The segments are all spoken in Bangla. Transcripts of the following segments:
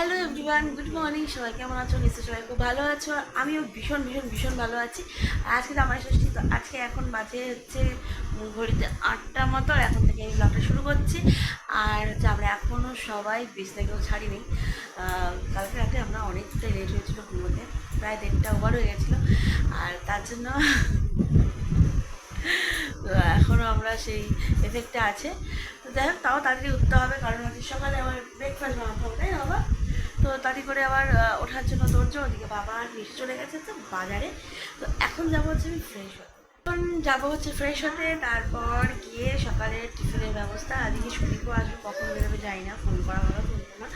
হ্যালো এভরিওয়ান, গুড মর্নিং, সবাই কেমন আছো? নিশ্চয়ই সবাই খুব ভালো আছো। আমিও ভীষণ ভীষণ ভীষণ ভালো আছি। আজকে আমার ষষ্ঠী, তো আজকে এখন বাজে হচ্ছে ঘড়িতে আটটা মতো এখন থেকে এই ব্লগটা শুরু করছি। আর হচ্ছে আমরা এখনও সবাই বেশ থেকেও ছাড়িনি। কালকে রাতে আমরা অনেকটা লেট হয়েছিলো ঘুমোতে, প্রায় দেড়টা ওভার হয়ে গেছিল। আর তার জন্য এখনও আমরা সেই এফেক্টে আছে। তো যাই হোক, তাও তাড়াতাড়ি উঠতে হবে, কারণ হচ্ছে সকালে আমার ব্রেকফাস্ট বানাতে হবে, তাই বাবা? তাড়াতাড়ি করে আবার ওঠার জন্য দৌড়ছো ওদিকে বাবা আর মিষ্টি চলে গেছে তো বাজারে। তো এখন যাব হচ্ছে আমি ফ্রেশ হতে। এখন যাব হচ্ছে ফ্রেশ হতে তারপর গিয়ে সকালে টিফিনের ব্যবস্থা আজকে সুদীপও আসবে কখন বেরোবে যাই না ফোন করা হলো তুলবো না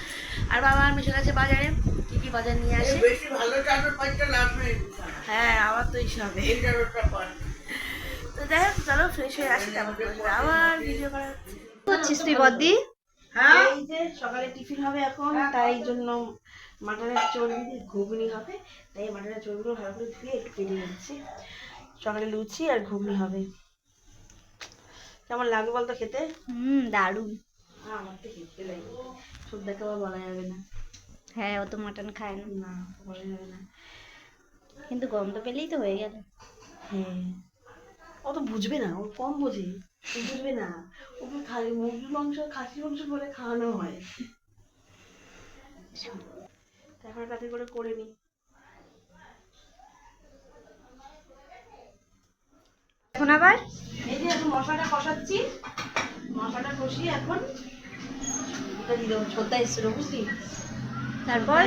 আর বাবা আর মিশে গেছে বাজারে কী কী বাজার নিয়ে আসে? হ্যাঁ আবার তো এইসব হবে তো যাই হোক চলো ফ্রেশ হয়ে আসি তারপর আবার ভিডিও করা হচ্ছে। তুই বদ্দি? হ্যাঁ এই যে সকালে টিফিন হবে এখন তাই জন্য মাটনের চর্বি দিয়ে ঘুগনি হবে। তাই মাটনের চর্বিগুলো ভালো করে ধুয়ে একটু কেটে নিচ্ছি। সকালে লুচি আর ঘুগনি হবে। কেমন লাগবে বলতো খেতে? হুম দারুণ। হ্যাঁ আমার তো খেতে লাগে। সব দেখে আবার বলা যাবে না। হ্যাঁ ও তো মাটন খায় না। না বলা যাবে না। কিন্তু গন্ধ পেলেই তো হয়ে গেল। হ্যাঁ। ও তো বুঝবে না ও কম বোঝে। বুঝবে না। ওকে খালি মুরগির মাংস খাসির মাংস বলে খাওয়ানো হয়। তারপরে তাড়াতাড়ি করে করে নি। এখন আবার? এই যে এখন মশলাটা কষাচ্ছি। মশলাটা কষিয়ে এখন এটা দিয়ে দেবো ছোদ্দা এসেছিল বুঝলি? তারপর?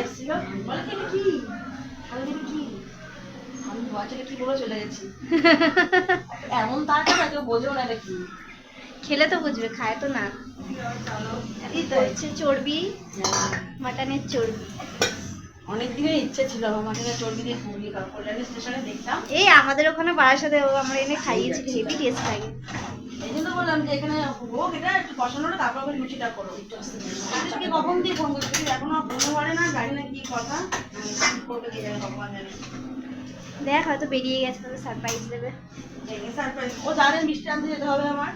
বলে কি কি? আমি বলি, কি কি বলে চলে গেছি? এমন না কেউ বোঝেও না এটা কি খেলে তো বুঝবে খায় তো না। এই তো হচ্ছে চর্বি মাটনের চর্বি। অনেক দিনের ইচ্ছে ছিল আমার মাঠে চর্বি দিয়ে খাওয়া কল্যাণী স্টেশনে দেখতাম এই আমাদের ওখানে বাড়ার সাথে আমরা এনে খাইয়েছি হেভি টেস্ট লাগে এই জন্য বললাম যে এখানে হোক এটা একটু তারপর আবার লুচিটা করো। আজকে কখন দিয়ে ফোন করছি? এখনও পারে না জানি না কি কথা। কি করবে কে জানে ভগবান জানে। দেখ হয়তো বেরিয়ে গেছে তবে সারপ্রাইজ দেবে। surprise। ও জানে মিষ্টি আনতে যেতে হবে আমার।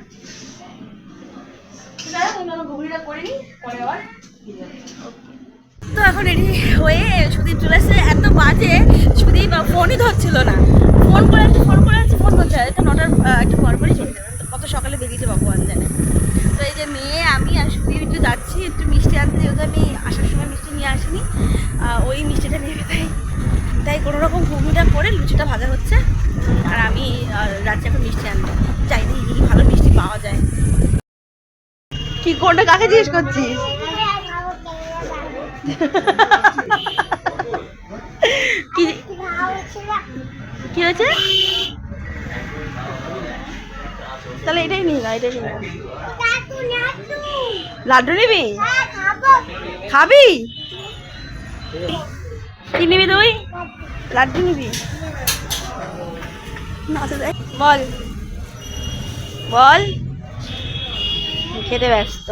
তো এখন রেডি হয়ে সুদীপ চলে এসেছে। এত বাজে সুদীপ ফোনই ধরছিল না। ফোন করে ফোন করে ফোন ধরছে তো নটার একটু পর পরই চলে যাবে। তো কত সকালে বেরিয়েছে ভগবান। জানে তো এই যে মেয়ে আমি আর সুদীপ একটু যাচ্ছি একটু মিষ্টি আনতে যেহেতু আমি আসার সময় মিষ্টি নিয়ে আসিনি আহ, ওই মিষ্টিটা নেবে তাই তাই কোনো রকম ঘুগনিটা করে লুচিটা ভাজা হচ্ছে। আর আমি যাচ্ছি এখন মিষ্টি আনতে চাই ভালো মিষ্টি পাওয়া যায়। কি কোনটা কাকে জিজ্ঞেস করছিস? কি কি হয়েছে? তাহলে এটাই নিয়ে না এটাই নিয়ে লাড্ডু নিবি? খাবি? কি নিবি তুই? লাড্ডু নিবি। বল। বল। খেতে ব্যস্ত।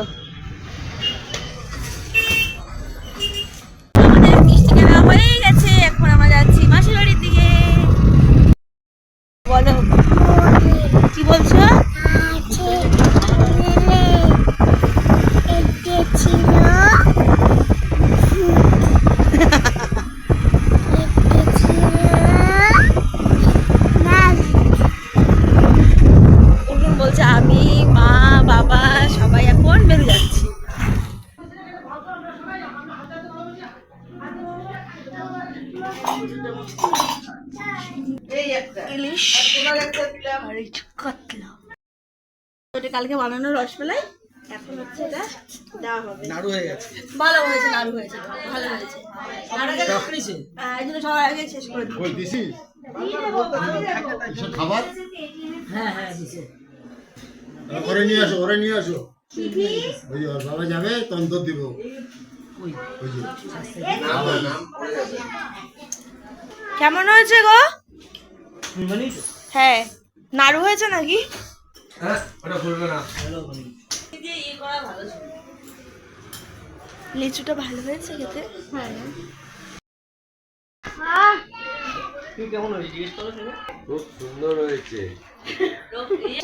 আমাদের মিষ্টি কালকে বানানো রসমালাই। এখন হচ্ছে এটা দেওয়া হবে। নাড়ু হয়ে গেছে। ভালো হয়েছে নাড়ু হয়েছে ভালো হয়েছে। হ্যাঁ, এই জন্য সবার আগে শেষ করে দিই ওই দিছিস এসব খাবার? হ্যাঁ হ্যাঁ ওরে নিয়ে আসো ওরে নিয়ে আসো। ওই ওর বাবা যাবে তন্তর দিব। কেমন হয়েছে গো? হ্যাঁ। নাড়ু হয়েছে নাকি? হ্যাঁ ওটা খুলবে না। লিচুটা ভালো হয়েছে খেতে? তুই কেমন হয়েছে? জিজ্ঞেস করো শুনে খুব সুন্দর হয়েছে।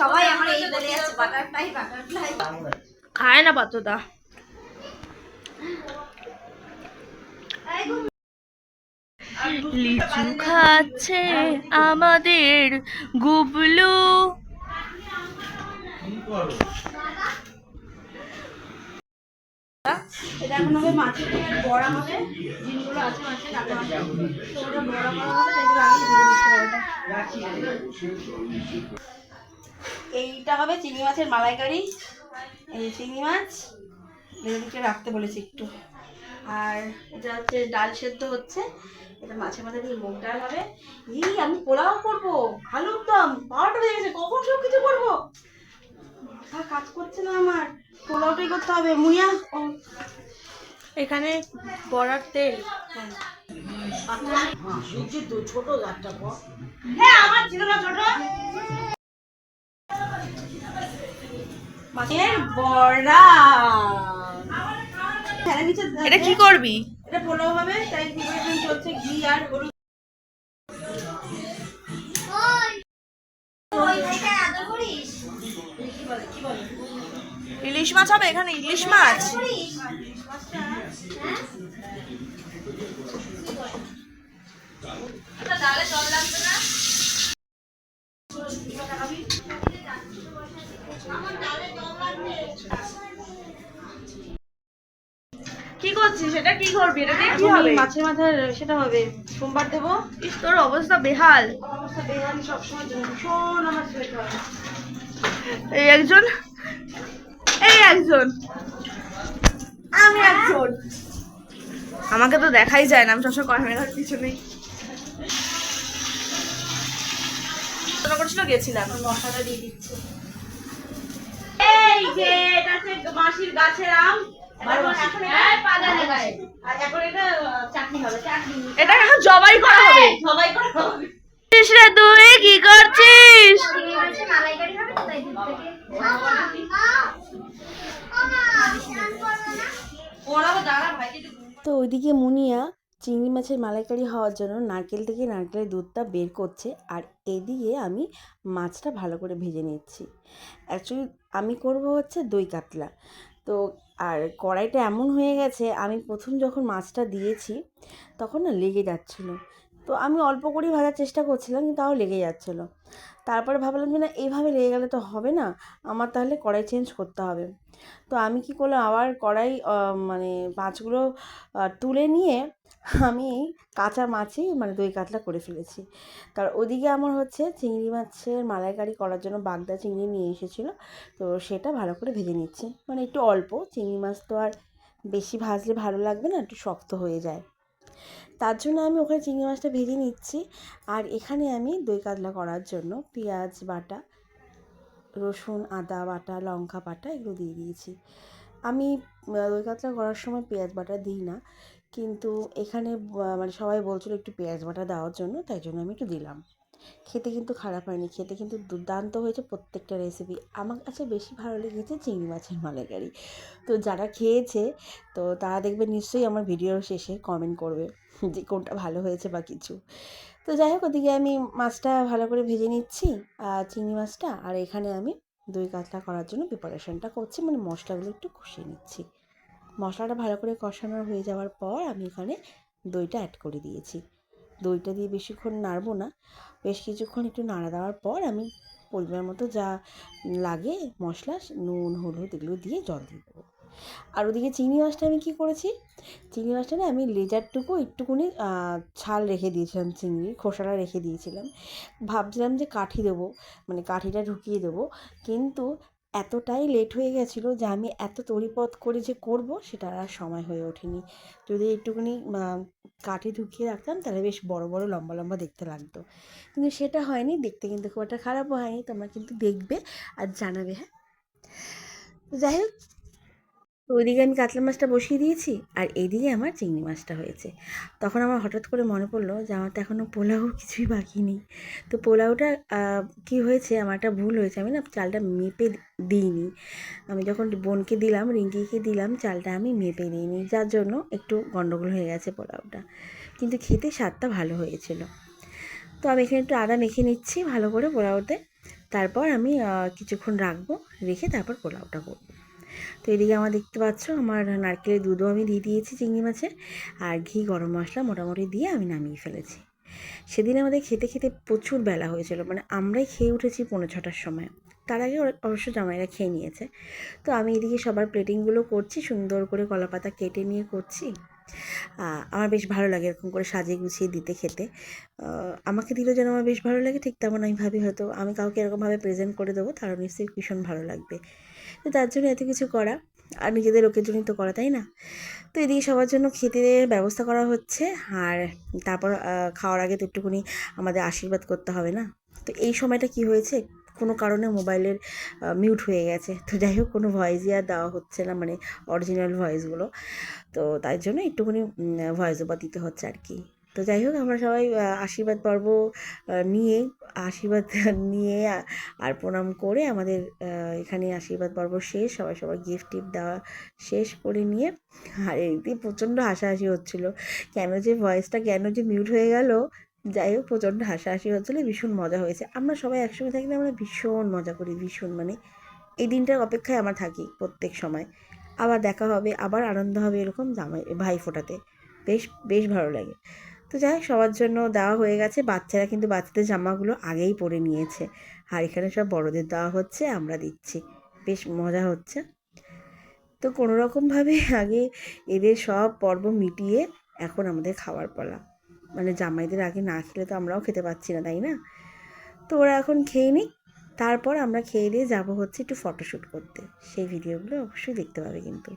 সবাই আমার এই বলে যাচ্ছে বাটারফ্লাই বাটারফ্লাই। খায় না পাতোদা। লিচু খাচ্ছে আমাদের গুবলু। এটা এখন হবে হবে। এইটা হবে চিংড়ি মাছের মালাইকারি। এই চিংড়ি মাছ লেবুকে রাখতে বলেছি একটু। আর এটা হচ্ছে ডাল সেদ্ধ হচ্ছে। এটা মাছের মাথা দিয়ে মুগ ডাল হবে। এই আমি পোলাও করব। আলুর দম বারোটা বেজে গেছে। কখন সব কিছু করব? আর কাজ করছে না আমার। পোলাওটাই করতে হবে। মুইয়া? এখানে বড়ার তেল। ছোট হ্যাঁ আমার ছিল না ছোট। মাছের বড়া। এটা কি করবি? এটা পোলাও হবে তাই চলছে ঘি আর মাছ হবে? এখানে ইলিশ মাছ। কি করছিস? এটা কি করবি? এটা দিয়ে কি হবে? মাছের মাথার সেটা হবে। সোমবার দেবো। ইস, তোর অবস্থা বেহাল। অবস্থা বেহালি সবসময় ভীষণ আমার এই একজন এই একজন। আমি একজন। আমাকে তো দেখাই যায় না আমি সবসময় ক্যামেরার পড়াশোনা করছিল গেছিলাম। মশলাটা দিয়ে দিচ্ছি। এই যে এটা হচ্ছে মাসির গাছের আম। এখন এখন এটা- এখন এটা আহ, হবে এটা এখন জবাই করা হবে। তো ওইদিকে মুনিয়া চিংড়ি মাছের মালাইকারি হওয়ার জন্য নারকেল থেকে নারকেলের দুধটা বের করছে আর এদিকে আমি মাছটা ভালো করে ভেজে নিচ্ছি। অ্যাকচুয়ালি আমি করব হচ্ছে দই কাতলা। তো আর কড়াইটা এমন হয়ে গেছে, আমি প্রথম যখন মাছটা দিয়েছি তখন না লেগে যাচ্ছিল। তো আমি অল্প করেই ভাজার চেষ্টা করছিলাম, কিন্তু তাও লেগে যাচ্ছিল। তারপরে ভাবলাম যে না, এইভাবে লেগে গেলে তো হবে না, আমার তাহলে কড়াই চেঞ্জ করতে হবে। তো আমি কি করলাম, আবার কড়াই মানে মাছগুলো তুলে নিয়ে আমি কাঁচা মাছই মানে দই কাতলা করে ফেলেছি। তার ওদিকে আমার হচ্ছে চিংড়ি মাছের মালাইকারি করার জন্য বাগদা চিংড়ি নিয়ে এসেছিল, তো সেটা ভালো করে ভেজে নিচ্ছি। মানে একটু অল্প, চিংড়ি মাছ তো আর বেশি ভাজলে ভালো লাগবে না, একটু শক্ত হয়ে যায়। তার জন্য আমি ওখানে চিংড়ি মাছটা ভেজে নিচ্ছি। আর এখানে আমি দই কাতলা করার জন্য পেঁয়াজ বাটা, রসুন, আদা বাটা, লঙ্কা বাটা এগুলো দিয়ে দিয়েছি। আমি দই কাতলা করার সময় পেঁয়াজ বাটা দিই না। কিন্তু এখানে মানে সবাই বলছিল একটু পেঁয়াজ বাটা দেওয়ার জন্য, তাই জন্য আমি একটু দিলাম। খেতে কিন্তু খারাপ হয়নি, খেতে কিন্তু দুর্দান্ত হয়েছে প্রত্যেকটা রেসিপি আমার কাছে বেশি ভালো লেগেছে চিংড়ি মাছের মালাইকারি। তো যারা খেয়েছে, তো তারা দেখবে নিশ্চয়ই আমার ভিডিওর শেষে কমেন্ট করবে যে কোনটা ভালো হয়েছে বা কিছু। তো যাই হোক, ওদিকে আমি মাছটা ভালো করে ভেজে নিচ্ছি চিংড়ি মাছটা, আর এখানে আমি দই কাতলা করার জন্য প্রিপারেশনটা করছি মানে মশলাগুলো একটু কষিয়ে নিচ্ছি। মশলাটা ভালো করে কষানো হয়ে যাওয়ার পর আমি এখানে দইটা অ্যাড করে দিয়েছি। দইটা দিয়ে বেশিক্ষণ নাড়বো না। বেশ কিছুক্ষণ একটু নাড়া দেওয়ার পর আমি পরিমাণ মতো যা লাগে, মশলা, নুন, হলুদ এগুলো দিয়ে জল দিয়ে দেবো। আর ওদিকে চিংড়ি মাছটা আমি কী করেছি? চিংড়ি মাছটা না আমি লেজারটুকু একটুকুনি ছাল রেখে দিয়েছিলাম চিংড়ির, খোসাটা রেখে দিয়েছিলাম। ভাবছিলাম যে কাঠি দেবো মানে কাঠিটা ঢুকিয়ে দেবো। কিন্তু এতটাই লেট হয়ে গেছিল যে আমি এত তড়িপথ করে যে করব সেটা আর সময় হয়ে ওঠেনি। যদি একটুখানি কাঠে ঢুকিয়ে রাখতাম তাহলে বেশ বড় বড়, লম্বা লম্বা দেখতে লাগতো। কিন্তু সেটা হয়নি, দেখতে কিন্তু খুব একটা খারাপও হয়নি, তোমরা কিন্তু দেখবে আর জানাবে হ্যাঁ? যাই হোক তো ওইদিকে আমি কাতলা মাছটা বসিয়ে দিয়েছি আর এইদিকে আমার চিংড়ি মাছটা হয়েছে। তখন আমার হঠাৎ করে মনে পড়ল যে আমার তো এখনও পোলাও কিছুই বাকি নেই। তো পোলাওটা কি হয়েছে? আমার একটা ভুল হয়েছে। আমি না চালটা মেপে দিইনি। আমি যখন বোনকে দিলাম, রিঙ্কিকে দিলাম, চালটা আমি মেপে দিইনি। যার জন্য একটু গন্ডগোল হয়ে গেছে পোলাওটা। কিন্তু খেতে স্বাদটা ভালো হয়েছিল। তো আমি এখানে একটু আদা মেখে নিচ্ছি ভালো করে পোলাওতে। তারপর আমি কিছুক্ষণ রাখব, রেখে তারপর পোলাওটা করব। তো এদিকে আমার দেখতে পাচ্ছ, আমার নারকেলের দুধও আমি দিয়ে দিয়েছি চিংড়ি মাছের, আর ঘি গরম মশলা মোটামুটি দিয়ে আমি নামিয়ে ফেলেছি। সেদিন আমাদের খেতে খেতে প্রচুর বেলা হয়েছিল মানে আমরাই খেয়ে উঠেছি পৌনে ছটার সময়। তার আগে অবশ্য জামাইরা খেয়ে নিয়েছে। তো আমি এদিকে সবার প্লেটিংগুলো করছি, সুন্দর করে কলা পাতা কেটে নিয়ে করছি। আমার বেশ ভালো লাগে এরকম করে সাজিয়ে গুছিয়ে দিতে খেতে। আমাকে দিলেও যেন আমার বেশ ভালো লাগে, ঠিক তেমন আমি ভাবি হয়তো আমি কাউকে এরকমভাবে প্রেজেন্ট করে দেবো, তারও নিশ্চয়ই ভীষণ ভালো লাগবে। তো তার জন্য এত কিছু করা। আর নিজেদের লোকের জন্যই তো করা, তাই না? তো এদিকে সবার জন্য খেতে ব্যবস্থা করা হচ্ছে। আর তারপর খাওয়ার আগে তো একটুখানি আমাদের আশীর্বাদ করতে হবে, না? তো এই সময়টা কি হয়েছে? কোনো কারণে মোবাইলের মিউট হয়ে গেছে। তো যাই হোক, কোনো ভয়েসই আর দেওয়া হচ্ছে না মানে অরিজিনাল ভয়েসগুলো তো তাই জন্য একটুখানি ভয়েস ওভার দিতে হচ্ছে আর কি। তো যাই হোক, আমরা সবাই আশীর্বাদ পর্ব নিয়ে, আশীর্বাদ নিয়ে আর প্রণাম করে আমাদের এখানে আশীর্বাদ পর্ব শেষ, সবাই সবার গিফট টিফট দেওয়া শেষ করে নিয়ে, আর এদিকে প্রচণ্ড হাসাহাসি হচ্ছিল। কেন যে ভয়েসটা কেন যে মিউট হয়ে গেল, যাই হোক, প্রচণ্ড হাসাহাসি হচ্ছিল, ভীষণ মজা হয়েছে। আমরা সবাই একসঙ্গে থাকলে আমরা ভীষণ মজা করি, ভীষণ মানে এই দিনটার অপেক্ষায় আমরা থাকি প্রত্যেক সময়। আবার দেখা হবে, আবার আনন্দ হবে এরকম জামাই, ভাই ফোটাতে। বেশ বেশ ভালো লাগে। তো যাই সবার জন্য দেওয়া হয়ে গেছে। বাচ্চারা কিন্তু বাচ্চাদের জামাগুলো আগেই পরে নিয়েছে। আর এখানে সব বড়দের দেওয়া হচ্ছে, আমরা দিচ্ছি। বেশ মজা হচ্ছে। তো কোনো রকমভাবে আগে এদের সব পর্ব মিটিয়ে এখন আমাদের খাওয়ার পালা। মানে জামাইদের আগে না খেলে তো আমরাও খেতে পাচ্ছি না, তাই না? তো ওরা এখন খেয়ে নিক। তারপর আমরা খেয়ে দিয়ে যাব হচ্ছে একটু ফটোশ্যুট করতে। সেই ভিডিওগুলো অবশ্যই দেখতে পাবে কিন্তু।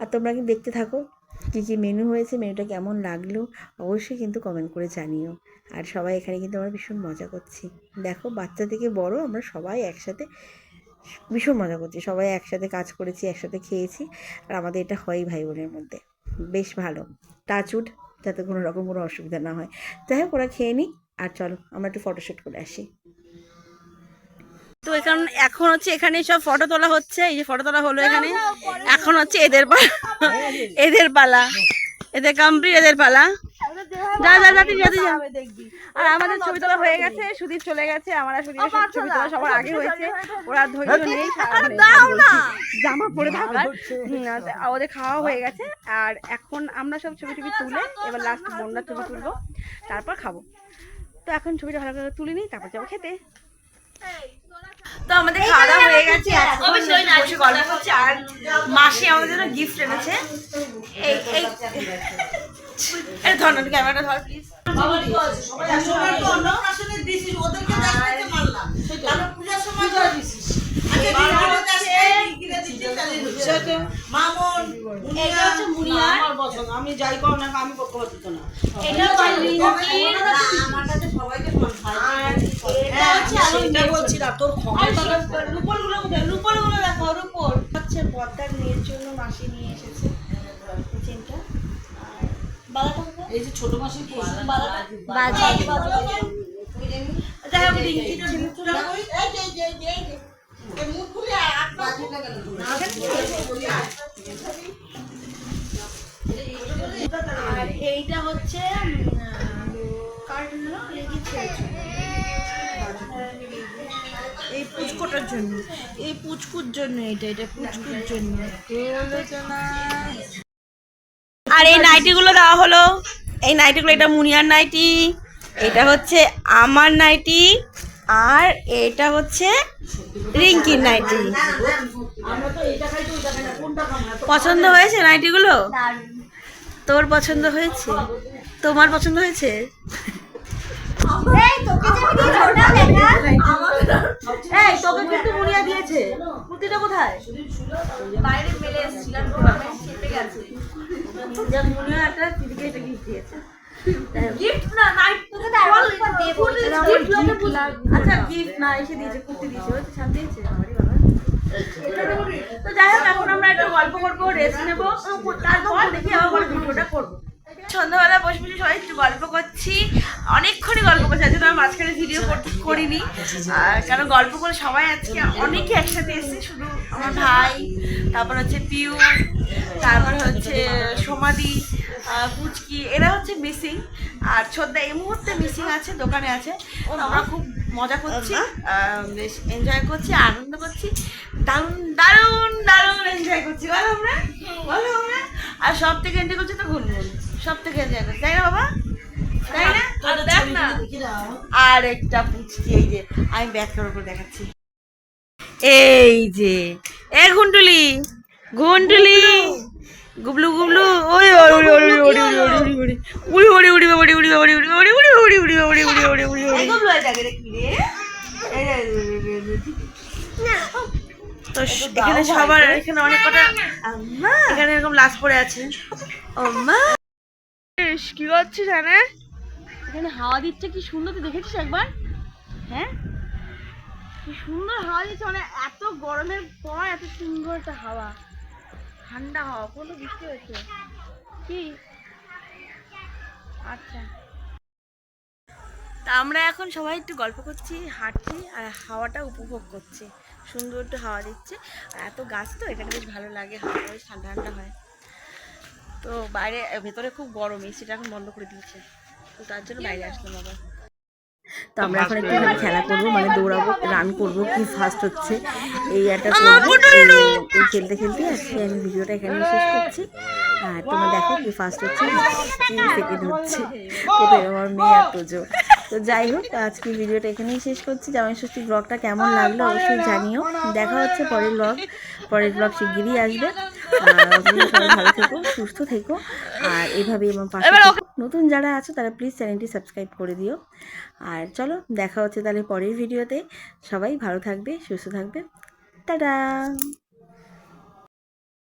আর তোমরা কিন্তু দেখতে থাকো কী কী মেনু হয়েছে মেনুটা কেমন লাগল, অবশ্যই কিন্তু কমেন্ট করে জানিও। আর সবাই এখানে কিন্তু আমরা ভীষণ মজা করছি। দেখো বাচ্চা থেকে বড় আমরা সবাই একসাথে ভীষণ মজা করছি। সবাই একসাথে কাজ করেছি, একসাথে খেয়েছি। আর আমাদের এটা হয় ভাই বোনের মধ্যে। বেশ ভালো। টাচউড যাতে কোনো রকম কোনো অসুবিধা না হয়। যাই হোক, ওরা খেয়ে নিই আর চলো, আমরা একটু ফটোশ্যুট করে আসি। তো এখন এখন হচ্ছে এখানে সব ফটো তোলা হচ্ছে। এই যে ফটো তোলা হলো এখানে। এখন হচ্ছে এদের পালা এদের পালা। এদের কমপ্লিট এদের পালা। যা যা। আর আমাদের ছবি তোলা হয়ে গেছে সুদীপ চলে গেছে আমরা সুদীপের সব ছবি তোলা সবার আগে হয়েছে। ওরা ধৈর্য নেই জামা পরে থাকার হুম, আর ওদের খাওয়া হয়ে গেছে। আর এখন আমরা সব ছবি টবি তুলে এবার লাস্ট বন্যার ছবি তুলবো। তারপর খাব। তো এখন ছবিটা ভালো করে তুলে নিই তারপর যাব খেতে। তো আমাদের খাওয়া দাওয়া হয়ে গেছে বসে গল্প করছি। আর মাসি আমাদের জন্য গিফট এনেছে। এই এই। এই ধর। না ক্যামেরাটা ধর প্লিজ হচ্ছে। আমি যাই করো না আমি পক্ষ দিত না। এটা হচ্ছে রিঙ্কি। না, আমার কাছে সবাইকে সমান ভাই। হ্যাঁ, সেটা বলছি না, তোর ক্ষমতা রূপরগুলো রূপরগুলো দেখো রূপর হচ্ছে বদ্দার মেয়ের জন্য মাসি নিয়ে এসেছে এই চেনটা। আর এই যে ছোট মাসি বাজে। যাই হোক জন্য। এই পুচকুর জন্য এটা এটা পুচকুর জন্য। আর এই নাইটিগুলো দেওয়া হলো। এই নাইটিগুলো এটা মুনিয়ার নাইটি এটা হচ্ছে আমার নাইটি আর এটা হচ্ছে রিঙ্কির নাইটি। পছন্দ হয়েছে নাইটিগুলো? তোর পছন্দ হয়েছে? তোমার পছন্দ হয়েছে? এই তোকে আমি কিন্তু মুনিয়া দিয়েছে। কুর্তিটা কোথায়? বাইরে মেলে এসেছিলাম চেপে গেছে। যা মুনিয়া একটা দিদিকে এটা গিফট দিয়েছে। গিফট না নাইট তোকে আচ্ছা গিফট না এসে দিয়েছে কুর্তি দিয়েছে ওই তো দিয়েছে তো যাই হোক এখন আমরা একটা গল্প করব রেস্ট নেব। তারপর দেখি আবার ভিডিওটা করব। সন্ধ্যাবেলা বসে বসে সবাই একটু গল্প করছি। অনেকক্ষণই গল্প করছি আজকে আমি মাঝখানে ভিডিও করিনি। আর কারণ গল্প করে সবাই আজকে অনেকে একসাথে এসেছে শুধু আমার ভাই তারপর হচ্ছে পিউ তারপর হচ্ছে সমাধি পুচকি এরা হচ্ছে মিসিং আর ছোদ্দা এই মুহূর্তে মিসিং আছে দোকানে আছে। তো আমরা খুব মজা করছি বেশ এনজয় করছি আনন্দ করছি। দারুণ দারুণ দারুণ এনজয় করছি। বলো আমরা বলো আমরা আর সব থেকে এনজয় করছি তো গুনগুন সব থেকে তাই না বাবা তাই না আর দেখ না আর একটা পুচকি এই যে আমি ব্যাক করে দেখাচ্ছি এই যে এ গুবলু গুবলু ওই উড়ি উড়ি উড়ি উড়ি উড়ি উড়ি উড়ি উড়ি উড়ি উড়ি উড়ি উড়ি উড়ি উড়ি উড়ি গুবলু এই জায়গায় কি রে তো এখানে সবার এখানে অনেক কটা এখানে এরকম লাশ পড়ে আছে আম্মা ইস, কি করছিস জানা? এখানে হাওয়া দিচ্ছে কি সুন্দর তুই দেখেছিস একবার? হ্যাঁ? কি সুন্দর হাওয়া দিচ্ছে মানে এত গরমের পর এত সুন্দর একটা হাওয়া। ঠান্ডা হাওয়া কোনো বৃষ্টি হয়েছে। কি? আচ্ছা। তা আমরা এখন সবাই একটু গল্প করছি হাঁটছি আর হাওয়াটা উপভোগ করছি। সুন্দর একটু হাওয়া দিচ্ছে আর এত গাছ তো এখানে বেশ ভালো লাগে হাওয়া বেশ ঠান্ডা ঠান্ডা হয়। তো বাইরে ভেতরে খুব গরম এসিটা এখন বন্ধ করে দিয়েছে। তো তার জন্য বাইরে আসলাম আবার। তো আমরা এখন একটু খেলা করব মানে দৌড়াবো রান করব কি ফার্স্ট হচ্ছে। এই একটা করব এই- খেলতে খেলতে আজকে আমি ভিডিওটা এখানে শেষ করছি। আর তোমরা দেখো কি ফার্স্ট হচ্ছে কি সেকেন্ড হচ্ছে। কোথায় আমার মেয়ে আর তোজো। তো যাই হোক আজকে ভিডিওটা এখানেই শেষ করছি। জামাই ষষ্ঠী ব্লগটা কেমন লাগল অবশ্যই জানিও। দেখা হচ্ছে পরের ব্লগ পরের ব্লগ শিগগিরই আসবে। আর সবাই ভালো থেকো সুস্থ থেকো। আর এভাবে আমার পাশে নতুন যারা আছো তারা প্লিজ চ্যানেলটি সাবস্ক্রাইব করে দিও। আর চলো দেখা হচ্ছে তাহলে পরের ভিডিওতে সবাই ভালো থাকবে সুস্থ থাকবে। টাটা!